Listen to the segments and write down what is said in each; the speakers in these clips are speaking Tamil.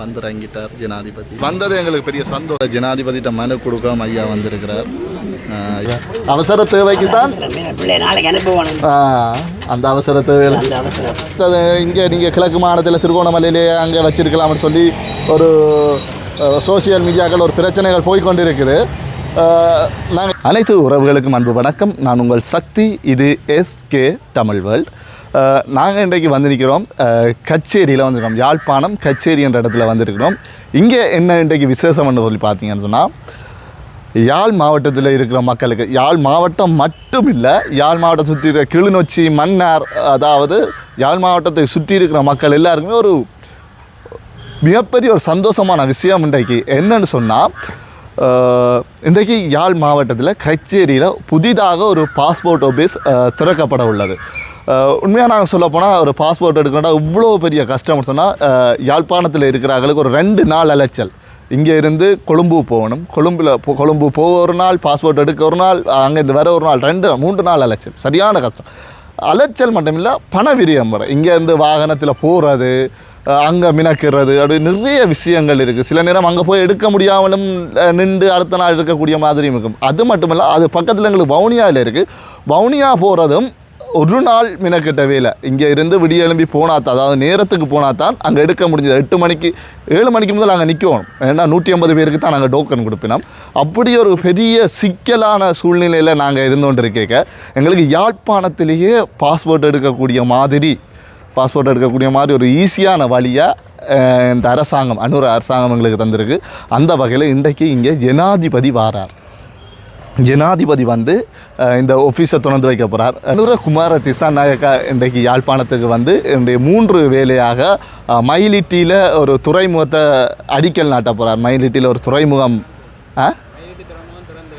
வந்துறங்கிட்டார் ஜனாதிபதி. வந்தது எங்களுக்கு பெரிய சந்தோஷம். ஜனாதிபதிட்ட மனு கொடுக்காம ஐயா வந்திருக்கிறார். அவசர தேவைக்கு தான் அந்த அவசர தேவையில். அது இங்கே நீங்கள் கிழக்கு மாநிலத்தில் திருகோணமலையிலே அங்கே வச்சிருக்கலாம்னு சொல்லி ஒரு சோசியல் மீடியாக்கள் ஒரு பிரச்சனைகள் போய்கொண்டிருக்குது நாங்கள் அனைத்து உறவுகளுக்கும் அன்பு வணக்கம். நான் உங்கள் சக்தி இது எஸ்கே தமிழ் வேர்ல்ட். நாங்கள் இன்றைக்கு வந்திருக்கிறோம் கச்சேரியில் வந்துருக்கோம் யாழ்ப்பாணம் கச்சேரி என்ற இடத்துல வந்திருக்கிறோம். இங்கே என்ன இன்றைக்கு விசேஷம்னு சொல்லி பார்த்தீங்கன்னு சொன்னால் யாழ் மாவட்டத்தில் இருக்கிற மக்களுக்கு யாழ் மாவட்டம் மட்டும் இல்லை யாழ் மாவட்டத்தை சுற்றி இருக்கிற கிளிநொச்சி மன்னார் அதாவது யாழ் மாவட்டத்தை சுற்றி இருக்கிற மக்கள் எல்லாருக்குமே ஒரு மிகப்பெரிய ஒரு சந்தோஷமான விஷயம் இன்றைக்கு என்னன்னு சொன்னால் இன்றைக்கு யாழ் மாவட்டத்தில் கச்சேரியில் புதிதாக ஒரு பாஸ்போர்ட் ஆஃபீஸ் திறக்கப்பட உள்ளது. உண்மையாக நாங்கள் சொல்ல போனால் ஒரு பாஸ்போர்ட் எடுக்கணும்னா இவ்வளோ பெரிய கஷ்டம்னு சொன்னால் யாழ்ப்பாணத்தில் இருக்கிறவங்களுக்கு ஒரு ரெண்டு நாள் அலைச்சல். இங்கே இருந்து கொழும்பு போகணும். கொழும்பில் கொழும்பு போக ஒரு நாள் பாஸ்போர்ட் எடுக்க ஒரு நாள் அங்கேருந்து வர ஒரு நாள் ரெண்டு மூன்று நாள் அலைச்சல். சரியான கஷ்டம். அலைச்சல் மட்டுமில்லை பண விரியம் வர இங்கேருந்து வாகனத்தில் போகிறது அங்கே மினக்கிறது அப்படி நிறைய விஷயங்கள் இருக்குது சில நேரம் அங்கே போய் எடுக்க முடியாமலும் நின்று அடுத்த நாள் எடுக்கக்கூடிய மாதிரியும் இருக்கும். அது மட்டும் இல்லை அது பக்கத்தில் எங்களுக்கு வவுனியாவில் இருக்குது வவுனியா போகிறதும் ஒரு நாள் மினக்கிட்ட வேலை இங்கே இருந்து விடிய எழும்பி போனாத்தான் அதாவது நேரத்துக்கு போனா அங்கே எடுக்க முடிஞ்சது. எட்டு மணிக்கு ஏழு மணிக்கு முதல் அங்கே நிற்கணும். ஏன்னா நூற்றி ஐம்பது பேருக்கு தான் நாங்கள் டோக்கன் கொடுப்பினோம். அப்படி ஒரு பெரிய சிக்கலான சூழ்நிலையில் நாங்கள் இருந்து எங்களுக்கு யாழ்ப்பாணத்திலேயே பாஸ்போர்ட் எடுக்கக்கூடிய மாதிரி பாஸ்போர்ட் எடுக்கக்கூடிய மாதிரி ஒரு ஈஸியான வழியாக இந்த அரசாங்கம் அன்னூர் அரசாங்கம் எங்களுக்கு தந்திருக்கு. அந்த வகையில் இன்றைக்கு இங்கே ஜனாதிபதி வாரார். ஜனாதிபதி வந்து இந்த ஒஃபீஸை திறந்து வைக்க போகிறார் அனுரகுமார திசாநாயக்கா இன்றைக்கு யாழ்ப்பாணத்துக்கு வந்து இன்றைய மூன்று வேலையாக மயிலிட்டியில் ஒரு துறைமுகத்தை அடிக்கல் நாட்ட போகிறார் மயிலிட்டியில் ஒரு துறைமுகம் ஆ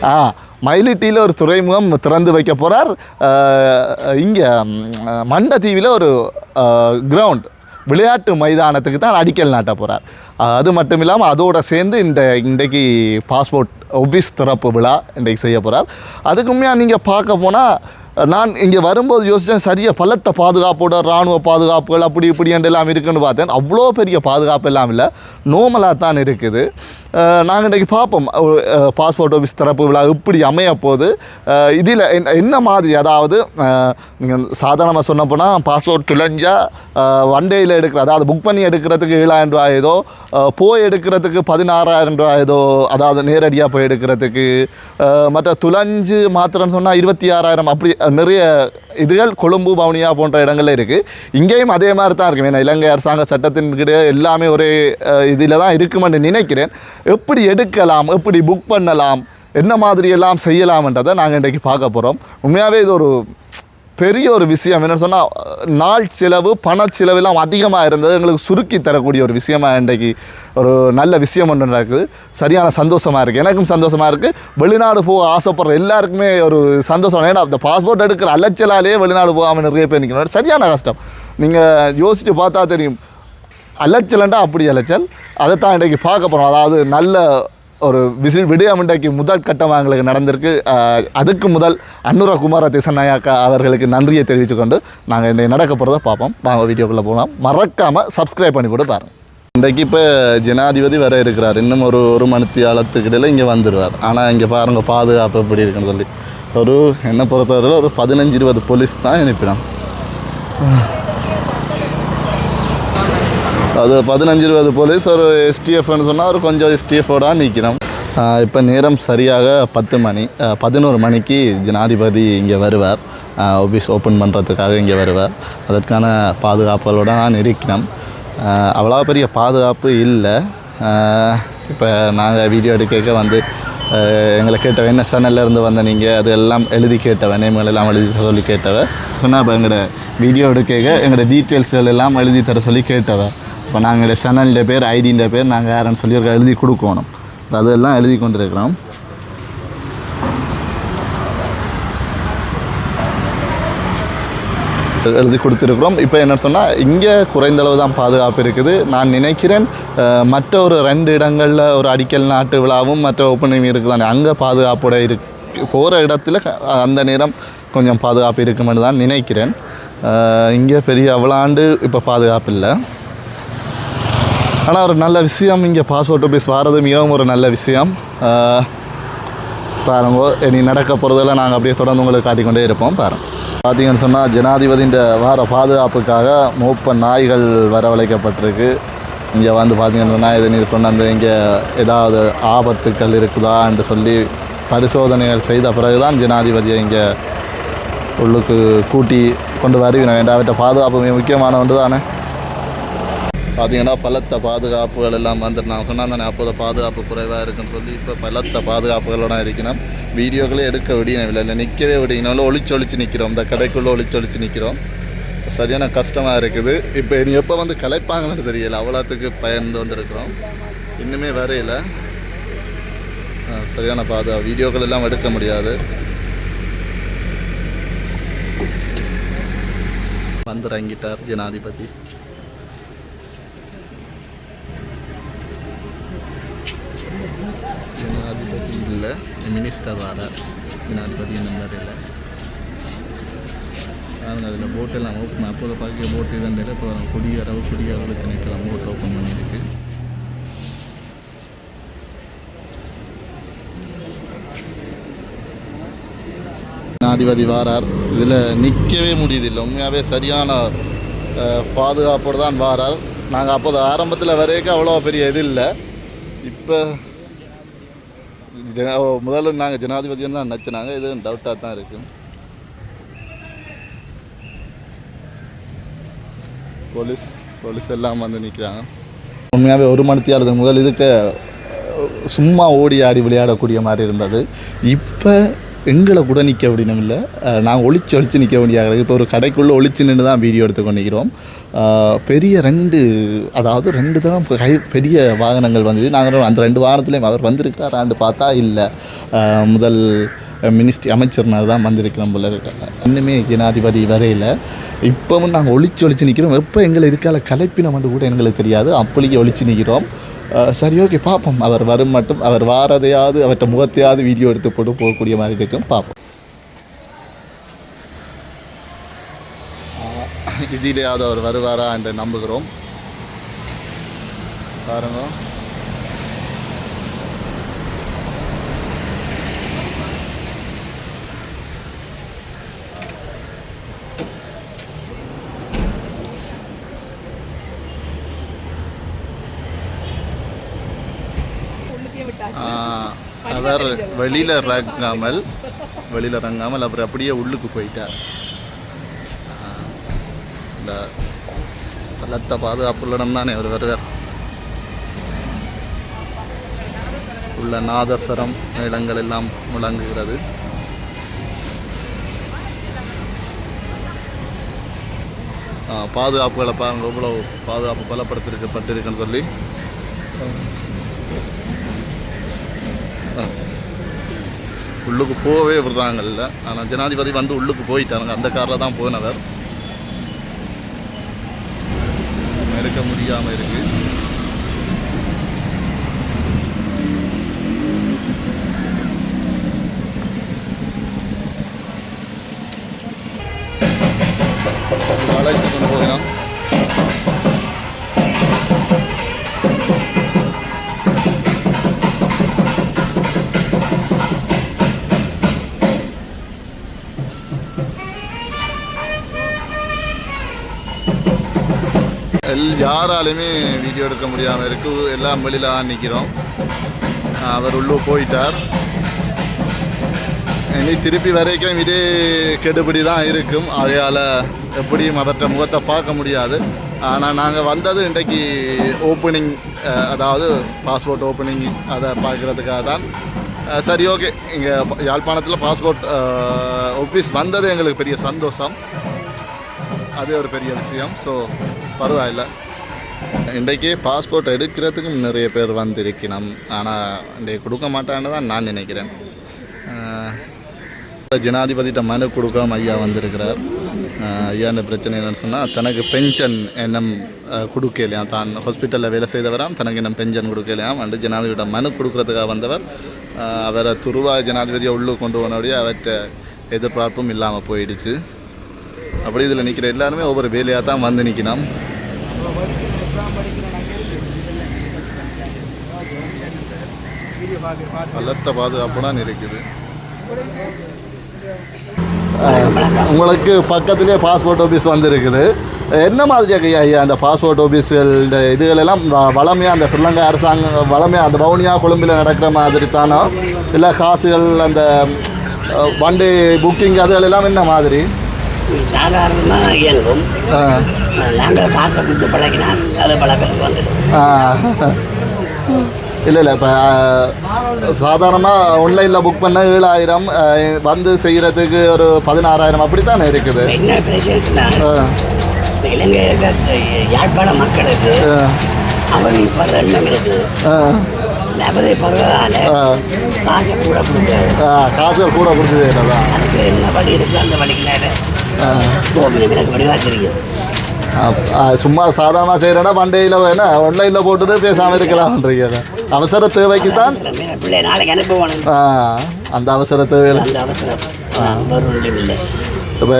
ஆ மயிலிட்டியில் ஒரு துறைமுகம் திறந்து வைக்க போகிறார் இங்கே மண்டதீவில் ஒரு கிரவுண்ட் விளையாட்டு மைதானத்துக்கு தான் அடிக்கல் நாட்ட போகிறார் அது மட்டும் இல்லாமல் அதோடு சேர்ந்து இந்த இன்றைக்கு பாஸ்போர்ட் ஒபிஸ் திறப்பு விழா இன்றைக்கு செய்ய போகிறார் அதுக்குமே நீங்கள் பார்க்க போனால் நான் இங்கே வரும்போது யோசித்தேன் சரியாக பலத்த பாதுகாப்போட இராணுவ பாதுகாப்புகள் அப்படி இப்படி எல்லாம் இருக்குன்னு பார்த்தேன். அவ்வளோ பெரிய பாதுகாப்பு எல்லாம் இல்லை. நோமலாக தான் இருக்குது. நாங்கள் இன்றைக்கி பார்ப்போம். பாஸ்போர்ட் ஆஃபீஸ் திறப்பு விழா இப்படி அமைய போது இதில் என்ன மாதிரி அதாவது நீங்கள் சாதாரணமாக சொன்ன போனால் பாஸ்போர்ட் துளைஞ்சா ஒன் டேயில் எடுக்கிற அதாவது புக் பண்ணி எடுக்கிறதுக்கு ஏழாயிரம் ரூபாய் ஏதோ போய் எடுக்கிறதுக்கு பதினாறாயிரம் ரூபாய் ஏதோ அதாவது நேரடியாக போய் எடுக்கிறதுக்கு மற்ற துளஞ்சு மாத்திரம் சொன்னால் இருபத்தி ஆறாயிரம் அப்படி நிறைய இதுகள் கொழும்பு வவுனியா போன்ற இடங்கள்ல இருக்குது இங்கேயும் அதே மாதிரி தான் இருக்கும். ஏன்னா இலங்கை அரசாங்க சட்டத்தின் கீழே எல்லாமே ஒரே இதில் தான் இருக்குமென்னு நினைக்கிறேன். எப்படி எடுக்கலாம் எப்படி புக் பண்ணலாம் என்ன மாதிரி எல்லாம் செய்யலாம்ன்றதை நாங்கள் இன்றைக்கு பார்க்க போகிறோம் உண்மையாகவே இது ஒரு பெரிய ஒரு விஷயம் என்னென்னு சொன்னால் நாள் செலவு பண செலவெல்லாம் அதிகமாக இருந்தது. எங்களுக்கு சுருக்கி தரக்கூடிய ஒரு விஷயமா இன்றைக்கு ஒரு நல்ல விஷயம் ஒன்று நடக்குது. சரியான சந்தோஷமாக இருக்குது எனக்கும் சந்தோஷமாக இருக்குது வெளிநாடு போக ஆசைப்படுற எல்லாருக்குமே ஒரு சந்தோஷம். ஏன்னா அந்த பாஸ்போர்ட் எடுக்கிற அலைச்சலாலே வெளிநாடு போகாமல் நிறைய பேர் நிற்கணும் சரியான கஷ்டம். நீங்கள் யோசித்து பார்த்தா தெரியும். அலைச்சலண்டா அப்படி அலைச்சல். அதைத்தான் இன்றைக்கு பார்க்க போகிறோம் அதாவது நல்ல ஒரு விசில் விடயம் முதல் கட்டமாக எங்களுக்கு நடந்திருக்கு. அதுக்கு முதல் அன்னுரா குமார திசநாயக்கா அவர்களுக்கு நன்றியை தெரிவித்துக்கொண்டு நாங்கள் இன்றைக்கு நடக்க போகிறத பார்ப்போம். வாங்க வீடியோக்குள்ளே போகலாம் மறக்காமல் சப்ஸ்கிரைப் பண்ணி கூட பாருங்கள் இன்றைக்கு இப்போ ஜனாதிபதி வர இருக்கிறார். இன்னும் ஒரு ஒரு மணித்தியாலத்துக்கு இடையில இங்கே வந்துடுவார் ஆனால் இங்கே பாருங்க பாதுகாப்பு எப்படி இருக்குன்னு சொல்லி. ஒரு என்னை பொறுத்தவரையில் ஒரு பதினஞ்சு இருபது போலீஸ் தான் அனுப்பினான் அது பதினஞ்சு இருபது போலீஸ் ஒரு எஸ்டிஎஃப்னு சொன்னால் ஒரு கொஞ்சம் எஸ்டிஎஃபோட நிற்கணும் இப்போ நேரம் சரியாக பத்து மணி பதினோரு மணிக்கு ஜனாதிபதி இங்கே வருவார். ஆஃபீஸ் ஓப்பன் பண்ணுறதுக்காக இங்கே வருவார். அதற்கான பாதுகாப்புகளோடு நான் இருக்கிறோம் அவ்வளோ பெரிய பாதுகாப்பு இல்லை. இப்போ நாங்கள் வீடியோ எடுக்க வந்து எங்களை கேட்டவன் என்ன சேனல்ல இருந்து வந்த நீங்கள் அது எல்லாம் எழுதி கேட்டவன் நேம்கள் எல்லாம் எழுதி தர சொல்லி கேட்டவ சொன்னால் இப்போ எங்களோட வீடியோ எடுக்க எங்களோட டீட்டெயில்ஸ்கள் எல்லாம் எழுதி தர சொல்லி கேட்டவன். இப்போ நாங்கள் சேனல்ட பேர் ஐடின்ற பேர் நாங்கள் யாருன்னு சொல்லி ஒரு எழுதி கொடுக்கணும். அதெல்லாம் எழுதி கொண்டு இருக்கிறோம் எழுதி கொடுத்துருக்குறோம். இப்போ என்ன சொன்னால் இங்கே குறைந்த அளவு தான் பாதுகாப்பு இருக்குது. நான் நினைக்கிறேன் மற்ற ஒரு ரெண்டு இடங்களில் ஒரு அடிக்கல் நாட்டு விழாவும் மற்ற ஓப்பனிங் இருக்குதானே அங்கே பாதுகாப்போட இரு போகிற இடத்துல அந்த நேரம் கொஞ்சம் பாதுகாப்பு இருக்குமென்னு தான் நினைக்கிறேன். இங்கே பெரிய அவ்வளாண்டு இப்போ பாதுகாப்பு இல்லை. ஆனால் ஒரு நல்ல விஷயம். இங்கே பாஸ்போர்ட் ஆஃபீஸ் வர்றது மிகவும் ஒரு நல்ல விஷயம். ஆஹ், பாருங்க இனி நடக்க போகிறதெல்லாம் நாங்கள் அப்படியே தொடர்ந்து உங்களுக்கு காட்டிக்கொண்டே இருப்போம். பாருங்கள் பார்த்தீங்கன்னு சொன்னால் ஜனாதிபதியின் வார பாதுகாப்புக்காக மூப்ப நாய்கள் வரவழைக்கப்பட்டிருக்கு. இங்கே வந்து பார்த்தீங்கன்னு சொன்னால் இது கொண்டு வந்து இங்கே ஏதாவது ஆபத்துக்கள் இருக்குதான்னு சொல்லி பரிசோதனைகள் செய்த பிறகு தான் ஜனாதிபதியை இங்கே உள்ளுக்கு கூட்டி கொண்டு வருவினா வேண்டாம் அவற்றை பாதுகாப்பு மிக முக்கியமான ஒன்று தானே பார்த்தீங்கன்னா பலத்த பாதுகாப்புகள் எல்லாம் வந்துட்டு நான் சொன்னா தானே அப்போது பாதுகாப்பு குறைவாக இருக்குன்னு சொல்லி இப்போ பலத்த பாதுகாப்புகளோட இருக்கணும் வீடியோக்களே எடுக்க விடியவில்லை. இல்லை நிற்கவே விடியணும் இல்லை ஒளிச்சு நிற்கிறோம் இந்த கடைக்குள்ளே ஒளிச்சு ஒழிச்சு நிற்கிறோம் சரியான கஷ்டமாக இருக்குது. இப்போ இனி எப்போ வந்து கலைப்பாங்கன்னு தெரியல. அவ்வளோத்துக்கு பயந்து கொண்டு இன்னுமே வரையில. சரியான பாதுகா வீடியோக்கள் எல்லாம் எடுக்க முடியாது. வந்திறங்கிட்டார் ஜனாதிபதி ஜனாதிபதி. இல்லை மினிஸ்டர் வரார் ஜனாதிபதி நம்பர் இல்லை பாருங்க அதில் போட்டெல்லாம் ஓப்பன் அப்போது பார்க்க போட்டு இதன் இப்போ குடியரவு குடியரவு திணைக்களம் போட்டு ஓப்பன் பண்ணியிருக்கு ஜனாதிபதி வாரார் இதில் நிற்கவே முடியுதில்லை உண்மையாகவே சரியான பாதுகாப்போடு தான் வாரார் நாங்கள் அப்போது ஆரம்பத்தில் வரைக்கும் அவ்வளோ பெரிய இது இல்லை இப்போ ஜன- முதல்ல நாங்கள் ஜனாதிபதியும் தான் நினச்சினாங்க இது டவுட்டாக தான் இருக்குது போலீஸ் போலீஸ் எல்லாம் வந்து நிற்கிறாங்க உண்மையாகவே ஒரு மணித்தியாளத்துக்கு முதல் இதுக்கு சும்மா ஓடி ஆடி விளையாடக்கூடிய மாதிரி இருந்தது. இப்போ எங்களை கூட நிற்க அப்படின்னு இல்லை. நாங்கள் ஒழிச்சு ஒழிச்சு நிற்க வேண்டிய இப்போ ஒரு கடைக்குள்ளே ஒழிச்சு நின்று தான் வீடியோ எடுத்து பெரிய ரெண்டு அதாவது ரெண்டு தரம் கை பெரிய வாகனங்கள் வந்தது. நாங்கள் அந்த ரெண்டு வாகனத்துலேயும் அவர் வந்திருக்கிறாரான்னு பார்த்தா இல்லை. முதல் மினிஸ்ட்ரி அமைச்சர்னார் தான் வந்திருக்கிறோம் போல இருக்காங்க இன்னுமே ஜனாதிபதி வரையில். இப்போவும் நாங்கள் ஒழிச்சு ஒழிச்சு நிற்கிறோம் எப்போ எங்களை இருக்கால கலைப்பினம் கூட எங்களுக்கு தெரியாது. அப்படியே ஒழிச்சு நிற்கிறோம் சரி ஓகே பார்ப்போம் அவர் வரும் மட்டும் அவர் வாரதையாவது அவர்கிட்ட முகத்தையாவது வீடியோ எடுத்து போட்டு போகக்கூடிய மாதிரி இருக்கும் பார்ப்போம் இதிலேயாவது அவர் வருவாரா என்று நம்புகிறோம் பாருங்கள் அவர் வெளியில் இறங்காமல் வெளியில் இறங்காமல் அவர் அப்படியே உள்ளுக்கு போயிட்டார். இந்த பலத்த பாதுகாப்புள்ளடம் தானே அவர் வருவார். உள்ள நாதஸ்வரம் மேளங்கள் எல்லாம் முழங்குகிறது. பாதுகாப்புகளை பாருங்க எவ்வளோ பாதுகாப்பு பலப்படுத்திருக்கப்பட்டிருக்குன்னு சொல்லி. உள்ளுக்கு போகவே விடுறாங்கல்ல. ஆனால் ஜனாதிபதி வந்து உள்ளுக்கு போயிட்டாங்க அந்த காரில் தான் போனவர். இருக்க முடியாமல் இருக்குது யாராலையுமே வீடியோ எடுக்க முடியாமல் இருக்கு. எல்லாம் வெளியில் தான் நிற்கிறோம் அவர் உள்ளே போயிட்டார். இனி திருப்பி வரைக்கும் இதே கெடுபிடி தான் இருக்கும். அதையால் எப்படியும் அவர்கிட்ட முகத்தை பார்க்க முடியாது. ஆனால் நாங்கள் வந்தது இன்றைக்கு ஓப்பனிங் அதாவது பாஸ்போர்ட் ஓப்பனிங் அதை பார்க்குறதுக்காக தான். சரி ஓகே இங்கே யாழ்ப்பாணத்தில் பாஸ்போர்ட் ஆஃபீஸ் வந்தது எங்களுக்கு பெரிய சந்தோஷம். அது ஒரு பெரிய விஷயம். ஸோ பரவாயில்லை. இன்றைக்கே பாஸ்போர்ட் எடுக்கிறதுக்கும் நிறைய பேர் வந்திருக்கணும். ஆனால் இன்றைக்கு கொடுக்க மாட்டான்னு தான் நான் நினைக்கிறேன். ஆஹ், மனு கொடுக்காம ஐயா வந்திருக்கிறார். ஐயா இந்த பிரச்சனை என்னன்னு சொன்னால் தனக்கு பென்ஷன் எண்ணம் கொடுக்கலையாம் தான் ஹாஸ்பிட்டலில் வேலை செய்தவராம் தனக்கு இன்னும் பென்ஷன் கொடுக்கலையாம் அண்டு ஜனாதிபதியோட மனு கொடுக்கறதுக்காக வந்தவர். அவரை துருவா ஜனாதிபதியை உள்ளே கொண்டு போனபடியே அவர்கிட்ட எதிர்பார்ப்பும் இல்லாமல் போயிடுச்சு. அப்படி இதில் நிற்கிற எல்லாருமே ஒவ்வொரு வேலையாக தான் வந்து நிற்கணும் பலத்த பாதுகாப்புடன் இருக்குது உங்களுக்கு பக்கத்துலேயே பாஸ்போர்ட் ஆஃபீஸ் வந்துருக்குது. என்ன மாதிரியாக ஐயா அந்த பாஸ்போர்ட் ஆஃபீஸ்கள் இதுகளெல்லாம் வளமையாக அந்த ஸ்ரீலங்கா அரசாங்கம் வளமையாக அந்த பவுனியா கொழும்பில் நடக்கிற மாதிரி தானோ? இல்லை காசுகள் அந்த வண்டி புக்கிங் அதுகள் எல்லாம் என்ன மாதிரி? சாதாரணமாக இயங்கும் நாங்கள் காசை கொடுத்து பழகினால் அது பழக்கத்துக்கு வந்துடும். இல்லை இல்லை இப்போ சாதாரணமாக ஆன்லைனில் புக் பண்ண ஏழாயிரம் வந்து செய்கிறதுக்கு ஒரு பதினாறாயிரம் அப்படி தானே இருக்குது இலங்கையில் யாழ்ப்பாண மக்களுக்கு ஆ, அவதிப்படுற எண்ணம் இருக்குது ஆ. காசை கூட ஆ, காசுகள் கூட கொடுத்ததே அதுக்கு என்ன வழி இருக்குது அந்த வழிக்குனால ஆ. சும்மா சாதாரணமாக செய்கிறேன்னா பண்டையில் என்ன ஆன்லைனில் போட்டுட்டு பேசாமல் இருக்கலாம்ன்றீங்க அவசர தேவைக்கு தான் ஆ, அந்த அவசர தேவையில் இப்போ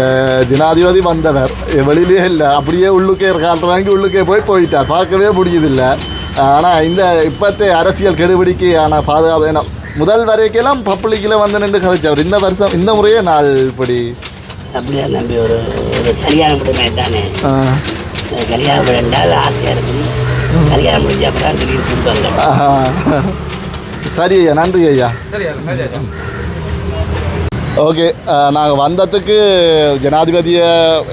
ஜனாதிபதி வந்தவர் வெளியிலே இல்லை அப்படியே உள்ளுக்கே காட்டுறாங்க உள்ளுக்கே போய் போயிட்டார் பார்க்கவே முடியுதில்ல ஆனால் இந்த இப்போத்தே அரசியல் கெடுபிடிக்கு ஆனால் பாதுகாப்பு ஏன்னா முதல் வரைக்கெல்லாம் பப்ளிக்கில் வந்து நின்று கதைச்சவர் இந்த வருஷம் இந்த முறையே நாள் இப்படி அப்படியே நம்பி ஒரு ஒரு கல்யாணம் முடிமே தானே. ஆ, கல்யாணம் என்றால் ஆசையாக இருக்கும். கல்யாணம் முடிஞ்ச அப்புறம் வந்தோம் ஆஹா. சரி ஐயா நன்றி ஐயா. ஓகே நாங்கள் வந்ததுக்கு ஜனாதிபதியை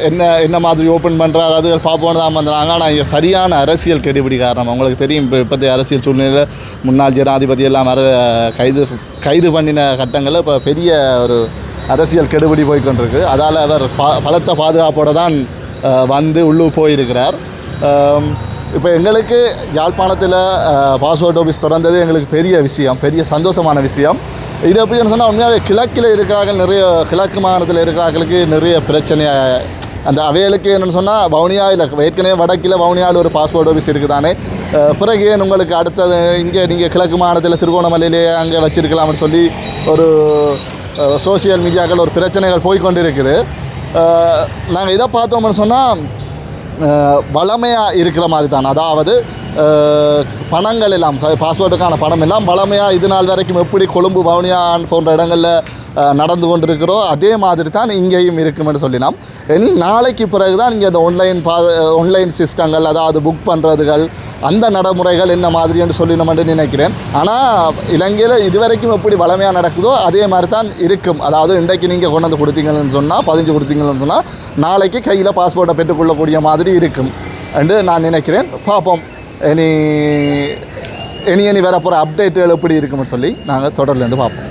என்ன என்ன மாதிரி ஓப்பன் பண்ணுறாரு அது பார்ப்போம் தான் வந்தாங்க ஆனால் இங்கே சரியான அரசியல் கெடுபிடி காரணம். உங்களுக்கு தெரியும் இப்போ இப்போதைய அரசியல் சூழ்நிலையில் முன்னாள் ஜனாதிபதி எல்லாம் வர கைது கைது பண்ணின கட்டங்களில் இப்போ பெரிய ஒரு அரசியல் கெடுபிடி போய்க்கொண்டிருக்கு. அதால் அவர் பா பலத்த பாதுகாப்போடு தான் வந்து உள்ளூர் போயிருக்கிறார். இப்போ எங்களுக்கு யாழ்ப்பாணத்தில் பாஸ்போர்ட் ஆஃபீஸ் திறந்தது எங்களுக்கு பெரிய விஷயம் பெரிய சந்தோஷமான விஷயம். இது எப்படின்னு சொன்னால் உண்மையாகவே கிழக்கில் இருக்கிறாங்க நிறைய கிழக்கு மாநிலத்தில் இருக்கிறாங்களுக்கு நிறைய பிரச்சனையாக அந்த அவைகளுக்கு என்னென்னு சொன்னால் வவுனியா இல்லை ஏற்கனவே வடக்கில் வவுனியாவில் ஒரு பாஸ்போர்ட் ஆஃபீஸ் இருக்குதானே. பிறகு ஏன் உங்களுக்கு அடுத்தது இங்கே நீங்கள் கிழக்கு மாகாணத்தில் திருகோணமலையிலே அங்கே வச்சுருக்கலாம்னு சொல்லி ஒரு சோஷியல் மீடியாக்கள் ஒரு பிரச்சனைகள் போய்க்கொண்டு இருக்குது நாங்கள் இதை பார்த்தோம்னு சொன்னால் வளமையாக இருக்கிற மாதிரி தான். அதாவது பணங்கள் எல்லாம் பாஸ்போர்ட்டுக்கான பணம் எல்லாம் வளமையாக இது நாள் வரைக்கும் எப்படி கொழும்பு வவுனியான் போன்ற இடங்களில் நடந்து கொண்டிருக்கிறோ அதே மாதிரி தான் இங்கேயும் இருக்கும்னு சொல்லினோம். இனி நாளைக்கு பிறகு தான் இங்கே அந்த ஆன்லைன் பா ஆன்லைன் சிஸ்டங்கள் அதாவது புக் பண்ணுறதுகள் அந்த நடைமுறைகள் என்ன மாதிரி என்று சொல்லினோம்னு நினைக்கிறேன். ஆனால் இலங்கையில் இதுவரைக்கும் எப்படி வளமையாக நடக்குதோ அதே மாதிரி தான் இருக்கும். அதாவது இன்றைக்கு நீங்கள் கொண்டு வந்து கொடுத்தீங்கன்னு சொன்னால் பதிஞ்சு கொடுத்தீங்கன்னு சொன்னால் நாளைக்கு கையில் பாஸ்போர்ட்டை பெற்றுக்கொள்ளக்கூடிய மாதிரி இருக்கும் என்று நான் நினைக்கிறேன். பார்ப்போம். இனி இனி இனி வரப்போகிற அப்டேட்டுகள் எப்படி இருக்கும்னு சொல்லி நாங்கள் தொடர்லேருந்து பார்ப்போம்.